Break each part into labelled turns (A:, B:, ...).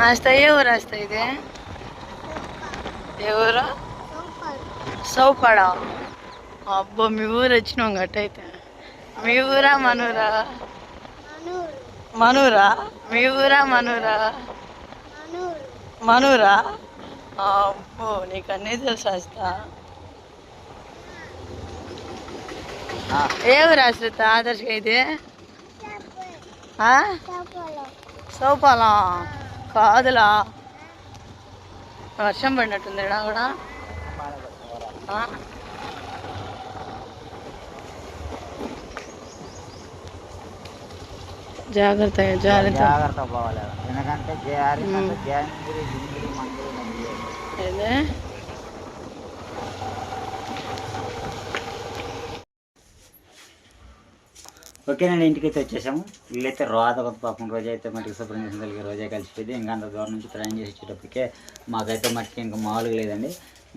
A: ఆస్త ఏ ఊరు ఆస్త ఇది ఏ ఊరు సౌపాడ అబ్బో మీ ఊరు వచ్చినాం గట్టయితే మీ ఊరా మనూరా? మనూరా? మీ ఊరా మనూరా? మనూరా? అబ్బో నీకు అన్నీ తెలుసు ఆస్తా ఏ ఊరు ఆశ్రిత ఆదర్శ్ అయితే సౌపాలం కాదులా. వర్షం పడినట్టుంది కూడా? జాగ్రత్త జాగ్రత్త
B: జాగ్రత్త పోవాలి ఎందుకంటే ఓకేనండి ఇంటికైతే వచ్చేసాము. వీళ్ళైతే రాత రోత కొత్త పాపం రోజు అయితే మట్టికి శుభ్రం చేసిన తల్లికి రోజే కలిసిపోయింది. ఇంకా అంత దూరం నుంచి ప్రయాణం చేసి వచ్చేటప్పటికే మాకైతే మట్టికి ఇంకా మామూలుగా లేదండి.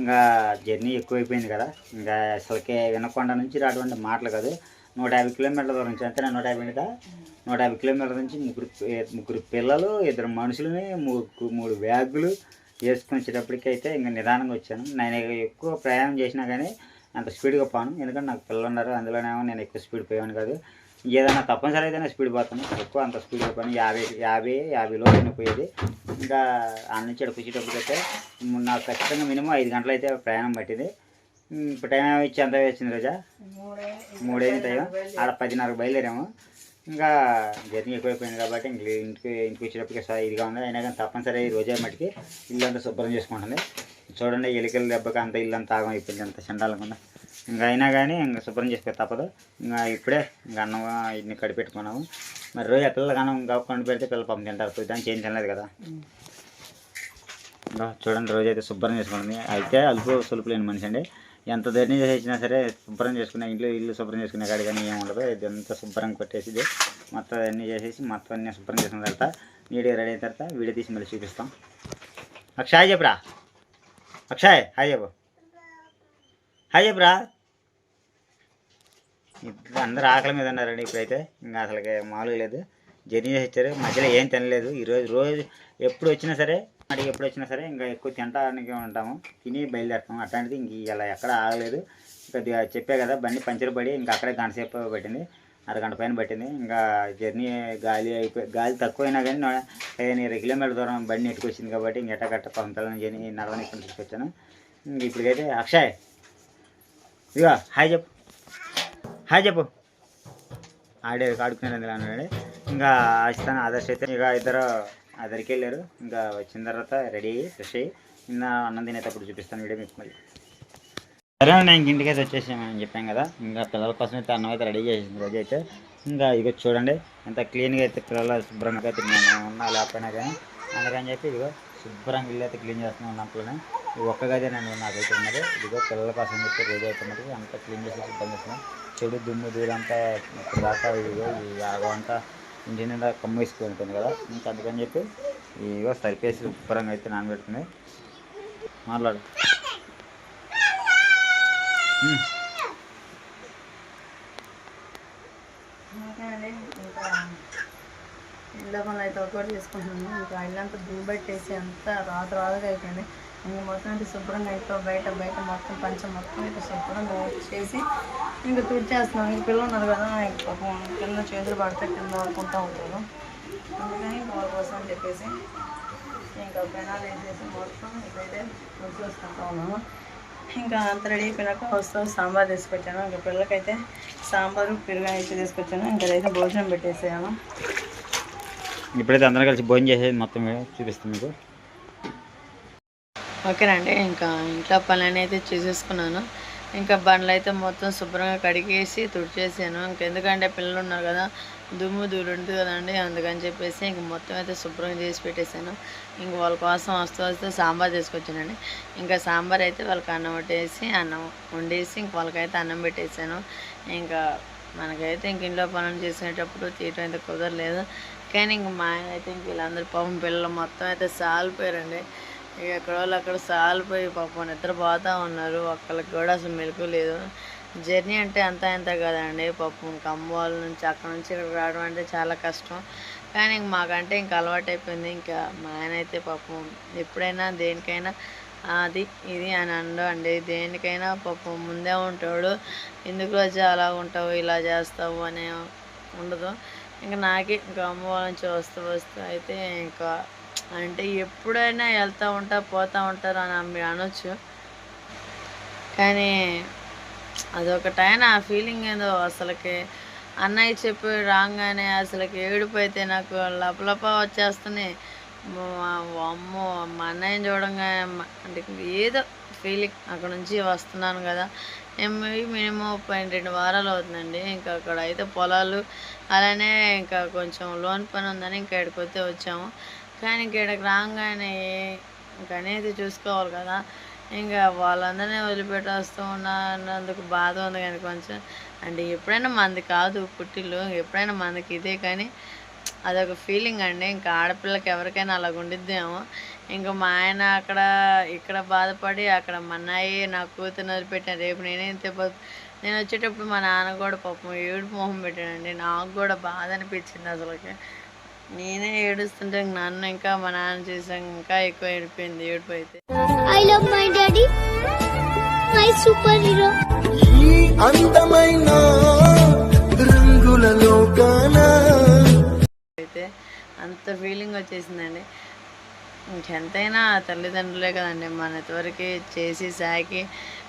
B: ఇంకా జర్నీ ఎక్కువైపోయింది కదా. ఇంకా అసలుకే వినకొండ నుంచి రాటువంటి మాటలు కాదు. నూట యాభై కిలోమీటర్ల దూరం నుంచి అంతేనా? నూట యాభై కదా నూట యాభై కిలోమీటర్ల నుంచి ముగ్గురు ముగ్గురు పిల్లలు ఇద్దరు మనుషులని మూడు మూడు బ్యాగులు వేసుకొని వచ్చేటప్పటికి అయితే ఇంకా నిదానంగా వచ్చాను. నేను ఎక్కువ ప్రయాణం చేసినా కానీ అంత స్పీడ్గా పోను. ఎందుకంటే నాకు పిల్లలు ఉన్నారు. అందులోనేమో నేను ఎక్కువ స్పీడ్ పోయాను కాదు. ఏదైనా తప్పనిసరి అయితేనే స్పీడ్ పోతాను ఎక్కువ అంత స్పీడ్ పోయాను యాభై యాభై యాభై లోపు పోయేది. ఇంకా ఆ నుంచి ఇక్కడికి వచ్చేటప్పటికైతే నాకు ఖచ్చితంగా మినిమం ఐదు గంటలు అయితే ప్రయాణం పట్టింది. ఇప్పుడు టైం ఇచ్చి ఎంత వచ్చింది రోజా? మూడైంది టైం ఆడ పదిన్నరకు బయలుదేరాము ఇంకా జర్నీ ఎక్కువైపోయింది కాబట్టి ఇంక ఇంటికి ఇంటికి వచ్చేటప్పటికి ఇదిగా ఉంది అయినా కానీ తప్పనిసరి రోజే మటుకి ఇల్లు అంతా శుభ్రం చేసుకుంటుంది. చూడండి ఎలికల దెబ్బకి అంత ఇల్లు అంతా ఆగం అయిపోయింది అంత చండాలకుండా ఇంకా అయినా కానీ ఇంకా శుభ్రం చేసుకో తప్పదు. ఇంకా ఇప్పుడే ఇంకా అన్నం ఇన్ని కడిపెట్టుకున్నాము. మరి రోజు ఆ పిల్లలకి అన్నం కాకుండా పెడితే పిల్లలు పంపి తింటారు. దాన్ని చేయించలేదు కదా. ఇంకా చూడండి రోజు అయితే శుభ్రం చేసుకుంటుంది. అయితే అలుపు సులుపు లేని మనిషి అండి. ఎంత ధర్నీ చేసినా సరే శుభ్రం చేసుకునే ఇంట్లో ఇల్లు శుభ్రం చేసుకునే కాడి కానీ ఏమి ఉండదు. ఇది అంతా శుభ్రంగా కొట్టేసి ఇది మొత్తం అన్నీ చేసేసి మొత్తం అన్నీ శుభ్రం చేసుకున్న తర్వాత వీడియో రెడీ అయిన తర్వాత వీడియో తీసి మళ్ళీ చూపిస్తాం. అక్షయ్ చెప్పురా? అక్షయ్ హాయ్ చెప్పు. హాయ్ చెప్పరా. ఇప్పుడు అందరు ఆకలి మీద ఉన్నారండి ఇప్పుడైతే. ఇంకా అసలుకి మామూలుగా లేదు. జర్నీ చేసి వచ్చారు. మధ్యలో ఏం తినలేదు. ఈరోజు రోజు ఎప్పుడు వచ్చినా సరే మరి ఎప్పుడు వచ్చినా సరే ఇంకా ఎక్కువ తినడానికి ఉంటాము. తిని బయలుదేరుతాము. అట్లాంటిది ఇంక ఇలా ఎక్కడ ఆగలేదు. ఇంకా చెప్పే కదా బండి పంచర్ పడి ఇంకా అక్కడే గంట సేపు పట్టింది. అరగంట పైన పట్టింది. ఇంకా జర్నీ గాలి అయిపోయి గాలి తక్కువైనా కానీ పదిహేను ఇరవై కిలోమీటర్ దూరం బండి ఎట్టుకొచ్చింది కాబట్టి ఇంక ఎట్టగట్ట పంపాలని జర్నీ నడవని ఇక్కడ తీసుకొచ్చాను. ఇంక ఇప్పటికైతే అక్షయ్ ఇక హాయ్ చెప్పు. హాయ్ చెప్పు. ఆడే ఆడుకున్నారు అన్నాడు. ఇంకా ఆశిస్తాను ఆదర్శ అయితే. ఇక ఇద్దరు అదరికి వెళ్ళారు. ఇంకా వచ్చిన తర్వాత రెడీ అయ్యి ఫ్రెష్ అయ్యి నిన్న అన్నం తినేటప్పుడు చూపిస్తాను వీడియో మీకు మళ్ళీ. సరే నేను ఇంక ఇంటికి అయితే వచ్చేసామని చెప్పాను కదా. ఇంకా పిల్లల కోసం అయితే అన్నం అయితే రెడీ చేసింది రోజు అయితే. ఇంకా ఇక చూడండి ఎంత క్లీన్గా అయితే పిల్లలు శుభ్రంగా అయితే నేను ఉన్నా లేకపోయినా కానీ. అందుకని చెప్పి ఇదిగో శుభ్రంగా ఇల్లు అయితే క్లీన్ చేస్తున్నాం ఉన్నప్పుడు ఒక్క గదేనండి నాకైతే ఉన్నది ఇదిగో పిల్లల కోసం చెప్పి రోజు అవుతున్నది అంతా క్లీన్ చేసి సిద్ధం చేస్తున్నాం. చెడు దుమ్ము దూరంతా దాకా ఇదిగో ఈ అంతా ఇంటి నిండా కమ్మేసుకుని ఉంటుంది కదా. ఇంకా అందుకని చెప్పి ఇదిగో సరిపేసి శుభ్రంగా అయితే నానబెడుతుంది మాట్లాడు.
A: అండి ఇంకా ఇళ్ళ పనులు అయితే ఒకటి చేసుకుంటున్నాను ఇంకా ఇల్లంతా పెట్టేసి అంతా రాత్రి రాతగా అయిపోయింది. ఇంకా మొత్తం అయితే శుభ్రంగా ఇంట్లో బయట బయట మొత్తం పంచం మొత్తం అయితే శుభ్రంగా చేసి ఇంకా తుడిచేస్తున్నాం. ఇంక పిల్లలు ఉన్నారు కదా పాపం కింద చేతులు పడితే కింద ఆడుకుంటూ ఉంటారు. అందుకని వాళ్ళ కోసం అని చెప్పేసి ఇంకా పెనాలు వేసేసి మొత్తం ఇదైతే తుడిచేసుకుంటా ఉన్నాము. ఇంకా అంత రెడీ అయిపోయినాక వస్తాం సాంబార్ తీసుకొచ్చాను. ఇంకా పిల్లలకైతే సాంబారు పెరుగు అయితే తీసుకొచ్చాను. ఇంకా అయితే భోజనం పెట్టేసాను
B: ఇప్పుడైతే అందరం కలిసి భోజనం చేసేది మొత్తం చూపిస్తాను మీకు.
A: ఓకేనండి ఇంకా ఇంట్లో పనులని అయితే చేసేసుకున్నాను. ఇంకా బండ్లు అయితే మొత్తం శుభ్రంగా కడిగేసి తుడిచేసాను. ఇంకెందుకంటే పిల్లలు ఉన్నారు కదా దుమ్ము దూడు ఉంటుంది కదండి అందుకని చెప్పేసి ఇంక మొత్తం అయితే శుభ్రంగా చేసి పెట్టేశాను. ఇంక వాళ్ళ కోసం వస్తూ వస్తే సాంబార్ తీసుకొచ్చానండి ఇంకా సాంబార్ అయితే వాళ్ళకి అన్నం పెట్టేసి అన్నం వండేసి ఇంక వాళ్ళకైతే అన్నం పెట్టేశాను. ఇంకా మనకైతే ఇంక ఇంట్లో పనులు చేసేటప్పుడు తీయటం అయితే కుదరలేదు. కానీ ఇంక మా ఆయన అయితే ఇంక వీళ్ళందరూ పాపం పిల్లలు మొత్తం అయితే సాలిపోయారండి. ఇక ఎక్కడ వాళ్ళు అక్కడ సాలిపోయి పాపం నిద్రపోతూ ఉన్నారు. ఒక్కళ్ళకి కూడా అసలు మెలకు లేదు. జర్నీ అంటే అంతా ఎంత కదండి. పాపం కంబోల నుంచి అక్కడ నుంచి ఇక్కడ రావడం అంటే చాలా కష్టం. కానీ ఇంక మాకంటే ఇంకా అలవాటు అయిపోయింది. ఇంకా మా ఆయన అయితే పాపం ఎప్పుడైనా దేనికైనా అది ఇది అని అండు అండి. దేనికైనా పాపం ముందే ఉంటాడు. ఎందుకు రోజు అలా ఉంటావు ఇలా చేస్తావు అనే ఉండదు. ఇంకా నాకే ఇంకా అమ్మ వాళ్ళ నుంచి వస్తూ వస్తూ అయితే ఇంకా అంటే ఎప్పుడైనా వెళ్తూ ఉంటా పోతూ ఉంటారు అని మీరు అనొచ్చు. కానీ అదొకటైనా ఆ ఫీలింగ్ ఏదో అసలుకి. అన్నయ్య చెప్పి రాగానే అసలుకి ఏడుపు అయితే నాకు లపలప వచ్చేస్తున్నాయి అమ్మో మా అన్నయ్యని చూడంగానే అంటే ఏదో ఫీలింగ్ అక్కడ నుంచి వస్తున్నాను కదా. నేను మినిమం పన్నెండు రెండు వారాలు అవుతుందండి. ఇంకా అక్కడ అయితే పొలాలు అలానే ఇంకా కొంచెం లోన్ పని ఉందని ఇంకా ఇక్కడికి వస్తే వచ్చాము. కానీ ఇక్కడికి రాగానే ఇంకా అనేది చూసుకోవాలి కదా. ఇంకా వాళ్ళందరినీ వదిలిపెట్టేస్తూ ఉన్నందుకు బాధ ఉంది కానీ కొంచెం. అంటే ఎప్పుడైనా మంది కాదు పుట్టిల్లు ఎప్పుడైనా మనకి ఇదే కానీ అదొక ఫీలింగ్ అండి. ఇంకా ఆడపిల్లకి ఎవరికైనా అలాగ ఉండిద్దేమో ఇంకా మా ఆయన అక్కడ ఇక్కడ బాధపడి అక్కడ మా అన్నయ్య నా కూతురు వదిలిపెట్టాను రేపు నేనే ఇంత నేను వచ్చేటప్పుడు మా నాన్న కూడా పాపం ఏడు మొహం పెట్టాడండి. నాకు కూడా బాధ అనిపించింది అసలుకి. నేనే ఏడుస్తుంటే నన్ను ఇంకా మా నాన్న చూసాక ఇంకా ఎక్కువ ఏడిపోయింది ఏడుపు అయితే.
C: I love my daddy, my superhero.
D: ఈ అందమైన రంగుల లోకాన.
A: అయితే అంత ఫీలింగ్ వచ్చేసిందండి. ఇంకెంతైనా తల్లిదండ్రులే కదండి మన ఇంతవరకు చేసి సాకి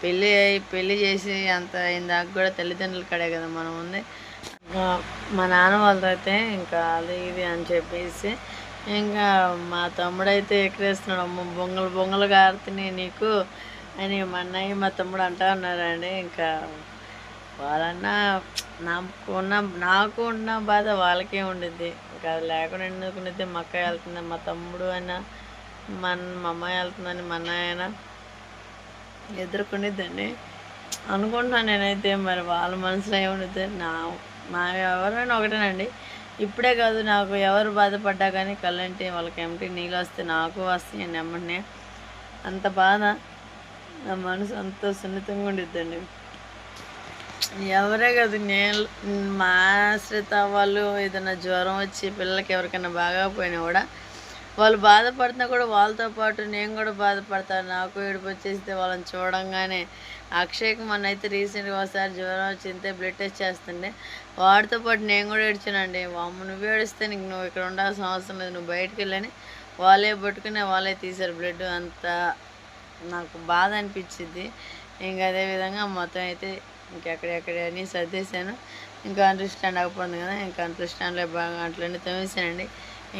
A: పెళ్ళి అయి పెళ్ళి చేసి అంత అయిన దాకా కూడా తల్లిదండ్రుల కడే కదా మనం ఉంది. మా నాన్న వాళ్ళతో అయితే ఇంకా అది ఇది అని చెప్పేసి ఇంకా మా తమ్ముడైతే ఎక్కడేస్తున్నాడు అమ్మ బొంగలు బొంగలు కారుతున్నాయి నీకు అని మా అన్నయ్య మా తమ్ముడు అంటా ఉన్నారండి. ఇంకా వాళ్ళన్నా నాకు ఉన్న నాకు ఉన్న బాధ వాళ్ళకే ఉండిద్ది. ఇంకా అది లేకుండా ఎందుకు మా అక్క వెళ్తుంది? మా తమ్ముడు అయినా మా మా అమ్మాయి వెళ్తుందని మా అన్నయ్య అయినా ఎదుర్కొనిద్దండి. అనుకుంటున్నాను నేనైతే మరి వాళ్ళ మనసులో ఏముండిద్ది? నా మా ఎవరైనా ఒకటేనండి. ఇప్పుడే కాదు నాకు ఎవరు బాధపడ్డా కానీ కళ్ళంటే వాళ్ళకి ఏమిటి? నీళ్ళు వస్తే నాకు వస్తాయి వెంటనే అంత బాధ. నా మనసు అంత సున్నితంగా ఉండిద్దండి. ఎవరే కాదు నేను మా ఆశ్రిత వాళ్ళు ఏదైనా జ్వరం వచ్చి పిల్లలకి ఎవరికైనా బాగా పోయినా కూడా వాళ్ళు బాధపడుతున్నా కూడా వాళ్ళతో పాటు నేను కూడా బాధపడతాను నాకు ఏడుపు వచ్చేస్తే వాళ్ళని చూడంగానే అక్షయ్కి మొన్న అయితే రీసెంట్గా ఒకసారి జ్వరం వచ్చింటే బ్లడ్ టెస్ట్ చేస్తుండే. వాడితో పాటు నేను కూడా ఏడ్చానండి. వామ్మ నువ్వు ఏడిస్తే నీకు నువ్వు ఇక్కడ ఉండాల్సిన అవసరం లేదు. నువ్వు బయటికి వెళ్ళని వాళ్ళే పట్టుకుని వాళ్ళే తీశారు బ్లడ్. అంత నాకు బాధ అనిపించింది. ఇంకా అదేవిధంగా మొత్తం అయితే ఇంకెక్కడెక్కడ అని సర్దేశాను. ఇంకా అండర్స్టాండ్ అవ్వకపోయింది కదా ఇంకా అండర్స్టాండ్లో బాగా అట్లనే తోమేసానండి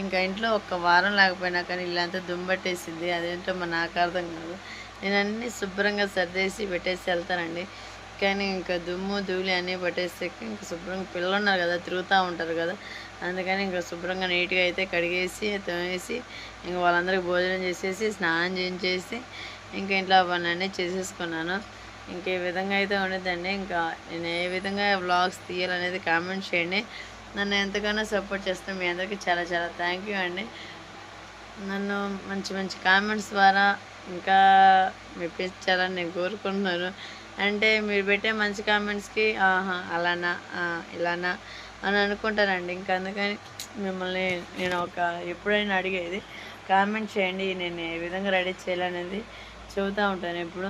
A: ఇంకా ఇంట్లో ఒక్క వారం లేకపోయినా కానీ ఇల్లంతా దుమ్మట్టేసింది అదేంటో మన నాకు అర్థం కాదు. నేను అన్నీ శుభ్రంగా సర్దేసి పెట్టేసి వెళ్తానండి. కానీ ఇంకా దుమ్ము ధూళి అన్నీ పట్టేస్తే ఇంకా శుభ్రంగా పిల్లలు ఉన్నారు కదా తిరుగుతూ ఉంటారు కదా. అందుకని ఇంకా శుభ్రంగా నీట్గా అయితే కడిగేసి తోమేసి ఇంకా వాళ్ళందరికీ భోజనం చేసేసి స్నానం చేయించేసి ఇంకా ఇంట్లో పనులన్నీ చేసేసుకున్నాను. ఇంకే విధంగా అయితే ఉండదండి ఇంకా నేను ఏ విధంగా వ్లాగ్స్ తీయాలనేది కామెంట్ చేయండి. నన్ను ఎంతగానో సపోర్ట్ చేస్తాను మీ అందరికీ చాలా చాలా థ్యాంక్ యూ అండి. నన్ను మంచి మంచి కామెంట్స్ ద్వారా ఇంకా మెప్పించాలని నేను కోరుకుంటున్నాను. అంటే మీరు పెట్టే మంచి కామెంట్స్కి ఆహా అలానా ఇలానా అని అనుకుంటానండి. ఇంకా అందుకని మిమ్మల్ని నేను ఒక ఎప్పుడైనా అడిగేది కామెంట్ చేయండి నేను ఏ విధంగా రెడీ చేయాలనేది చెబుతూ ఉంటాను ఎప్పుడు.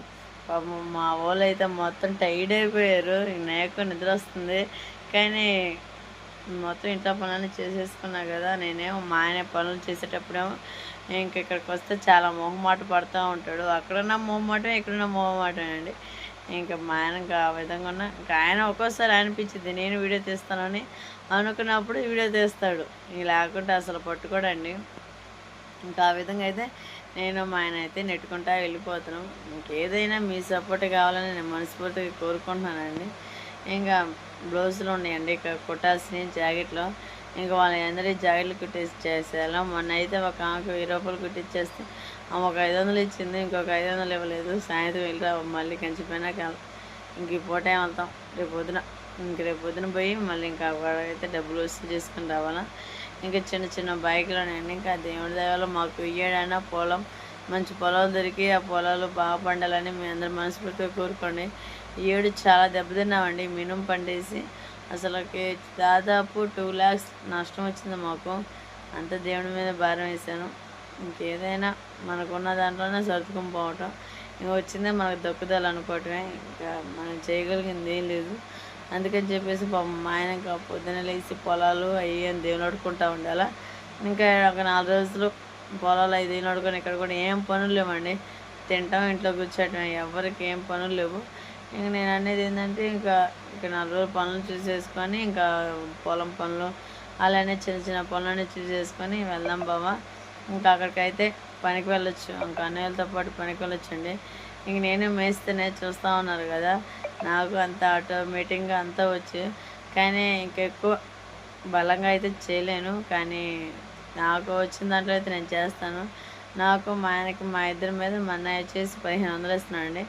A: పాపం మా వాళ్ళు అయితే మొత్తం టైర్డ్ అయిపోయారు. నాకు నిద్ర వస్తుంది. కానీ మొత్తం ఇంట్లో పనులన్నీ చేసేసుకున్నా కదా నేనేమో మా ఆయన పనులు చేసేటప్పుడేమో ఇంక ఇక్కడికి వస్తే చాలా మొహమాట పడుతూ ఉంటాడు. అక్కడున్న మొహమాటం ఇక్కడున్న మొహమాటం అండి ఇంకా మా ఆయన ఆ విధంగా ఉన్న ఇంకా ఆయన ఒక్కోసారి అనిపించింది నేను వీడియో తీస్తానని అనుకున్నప్పుడు వీడియో తీస్తాడు. ఇక లేకుంటే అసలు పట్టుకోడండి. ఇంకా ఆ విధంగా అయితే నేను మా ఆయన అయితే నెట్టుకుంటా వెళ్ళిపోతున్నాం. ఇంకేదైనా మీ సపోర్ట్ కావాలని నేను మనస్ఫూర్తిగా కోరుకుంటున్నానండి. ఇంకా బ్లౌజులు ఉన్నాయండి ఇక్కడ కుట్టాల్సినవి జాకెట్లో. ఇంకా వాళ్ళని అందరి జాకెట్లు కుట్టేసి చేసేయాలి మొన్న అయితే ఒక ఆమెకు వెయ్యి రూపాయలు కుట్టించేస్తే ఆమె ఒక ఐదు వందలు ఇచ్చింది ఇంకొక ఐదు వందలు ఇవ్వలేదు. సాయంత్రం వెళ్ళి మళ్ళీ కంచిపోయినాక ఇంక ఈ పూటే వెళ్తాం? రేపు పొద్దున. ఇంక రేపు పొద్దున పోయి మళ్ళీ ఇంకా అయితే డబ్బులు వసూలు చేసుకుని రావాలా. ఇంకా చిన్న చిన్న బైకులు ఉన్నాయండి ఇంకా దేవుడి దయవల్ల మాకు ఇయ్యాడైనా పొలం మంచి పొలాలు దొరికి ఆ పొలాలు బాగా పండాలని మీ అందరు మనస్ఫూర్తిగా కోరుకోండి. ఈ ఏడు చాలా దెబ్బతిన్నామండి. మినుము పండేసి అసలుకి దాదాపు టూ ల్యాక్స్ నష్టం వచ్చింది మాకు. అంత దేవుడి మీద భారం వేసాను ఇంకేదైనా మనకున్న దాంట్లోనే సర్దుకుని పోవటం. ఇంక వచ్చిందే మనకు దొక్కుదలు అనుకోవటమే. ఇంకా మనం చేయగలిగింది ఏం లేదు. అందుకని చెప్పేసి పాపం మా ఆయన ఇంకా పొద్దున లేచి పొలాలు అవి అని దేవుని అడుకుంటూ ఉండాలా. ఇంకా ఒక నాలుగు రోజులు పొలాలు అవి దేవుని అడుకొని ఇక్కడ కూడా ఏం పనులు లేవండి. తింటాం ఇంట్లో కూర్చోటం ఎవరికి ఏం పనులు లేవు. ఇంక నేను అనేది ఏంటంటే ఇంకా ఇక నాలుగు రోజులు పనులు చూసేసుకొని ఇంకా పొలం పనులు అలానే చిన్న చిన్న పనులన్నీ చూసేసుకొని వెళ్దాం బావా. ఇంకా అక్కడికైతే పనికి వెళ్ళొచ్చు. ఇంకా అన్నయ్యలతో పాటు పనికి వెళ్ళొచ్చండి. ఇంక నేను మేస్తేనే చూస్తూ ఉన్నారు కదా. నాకు అంత ఆటోమేటిక్గా అంతా వచ్చు. కానీ ఇంకెక్కువ బలంగా అయితే చేయలేను. కానీ నాకు వచ్చిన దాంట్లో అయితే నేను చేస్తాను. నాకు మా ఆయనకి మా ఇద్దరి మీద మా అన్నయ్య వచ్చేసి పదిహేను వందలు ఇస్తున్నాడండి.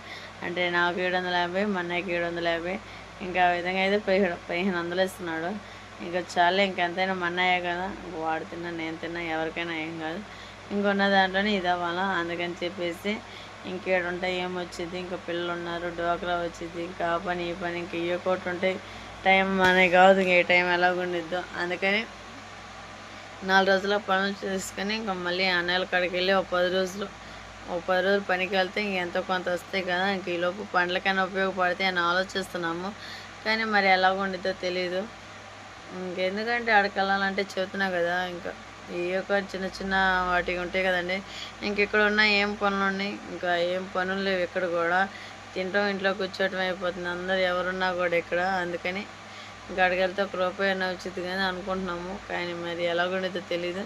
A: అంటే నాకు ఏడు వందల యాభై మా అన్నయ్యకి ఏడు వందల యాభై. ఇంకా ఆ విధంగా అయితే పదిహేడు పదిహేను వందలు ఇస్తున్నాడు. ఇంకా చాలా ఇంకెంతైనా మా అన్నయ్య కదా. వాడు తిన్నా నేను తిన్నా ఎవరికైనా ఏం కాదు. ఇంకొన్న దాంట్లోనే ఇది అవ్వాలా? అందుకని చెప్పేసి ఇంకేడు ఉంటాయి ఏమొచ్చింది ఇంకా పిల్లలు ఉన్నారు డోక్రా వచ్చింది ఇంకా ఆ పని ఈ పని ఇంకా ఏ ఒకటి ఉంటాయి టైం మనకి కాదు ఇంక ఏ టైం ఎలాగుండిద్దో. అందుకని నాలుగు రోజుల పనులు చేసుకొని ఇంకా మళ్ళీ అన్నయ్యల కాడికి వెళ్ళి ఒక పది రోజులు ఒక పది రోజులు పనికి వెళ్తే ఇంక ఎంతో కొంత వస్తాయి కదా. ఇంక ఈలోపు పండ్లకైనా ఉపయోగపడతాయి అని ఆలోచిస్తున్నాము. కానీ మరి ఎలా ఉండిద్దో తెలియదు ఇంకెందుకంటే అక్కడికి వెళ్ళాలంటే చెబుతున్నా కదా ఇంకా ఈ యొక్క చిన్న చిన్న వాటికి ఉంటాయి కదండి. ఇంక ఇక్కడ ఉన్న ఏం పనులు ఉన్నాయి ఇంకా ఏం పనులు లేవు ఇక్కడ కూడా. తింటాం ఇంట్లో కూర్చోవటం అయిపోతుంది. అందరు ఎవరున్నా కూడా ఇక్కడ అందుకని ఇంకా అక్కడికి వచ్చింది కానీ అనుకుంటున్నాము. కానీ మరి ఎలాగుండిద్దో తెలియదు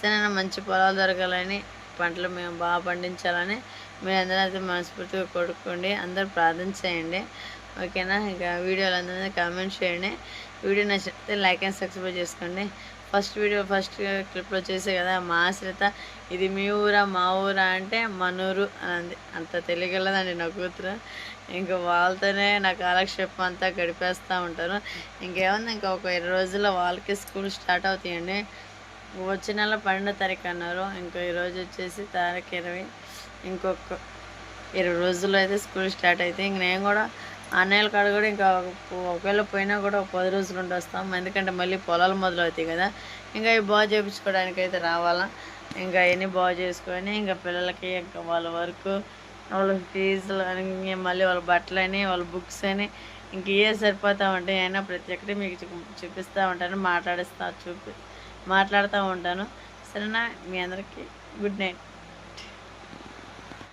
A: సరే మంచి పొలాలు దొరకాలని పంటలు మేము బాగా పండించాలని మీరు అందరూ అయితే మనస్ఫూర్తిగా కొడుకోండి అందరూ ప్రార్థన చేయండి. ఓకేనా? ఇంకా వీడియోలు అందరినీ కామెంట్ చేయండి. వీడియో నచ్చితే లైక్ అండ్ సబ్స్క్రైబ్ చేసుకోండి. ఫస్ట్ వీడియో ఫస్ట్ క్లిప్లో చేసే కదా మా ఆశ్రిత ఇది మీ ఊరా మా ఊరా అంటే మనూరు అని అంత తెలియగలదండి నా కూతురు. ఇంకా వాళ్ళతోనే నా కాలక్షేపం అంతా గడిపేస్తూ ఉంటారు. ఇంకేముంది ఇంకా ఒక ఇరవై రోజుల్లో వాళ్ళకి స్కూల్ స్టార్ట్ అవుతాయండి. వచ్చే నెల పన్నెండో తారీఖు అన్నారు. ఇంకా ఈరోజు వచ్చేసి తారీఖు ఇరవై ఇంకొక ఇరవై రోజుల్లో అయితే స్కూల్ స్టార్ట్ అయితే ఇంక నేను కూడా అన్నయ్యల కాడ కూడా ఇంకా ఒకవేళ పోయినా కూడా ఒక పది రోజులు ఉండి వస్తాం ఎందుకంటే మళ్ళీ పొలాలు మొదలవుతాయి కదా. ఇంకా ఇవి బాగు చేయించుకోవడానికి అయితే రావాలా. ఇంకా అవన్నీ బాగు చేసుకొని ఇంకా పిల్లలకి ఇంకా వాళ్ళ వరకు వాళ్ళ ఫీజులు అని మళ్ళీ వాళ్ళ బట్టలు అని వాళ్ళ బుక్స్ అని ఇంక ఏ సరిపోతా ఉంటాయి. అయినా ప్రతి ఒక్కటి మీకు చూపిస్తూ ఉంటాను మాట్లాడిస్తా చూపి మాట్లాడుతూ ఉంటాను. సరేనా? మీ అందరికీ గుడ్ నైట్.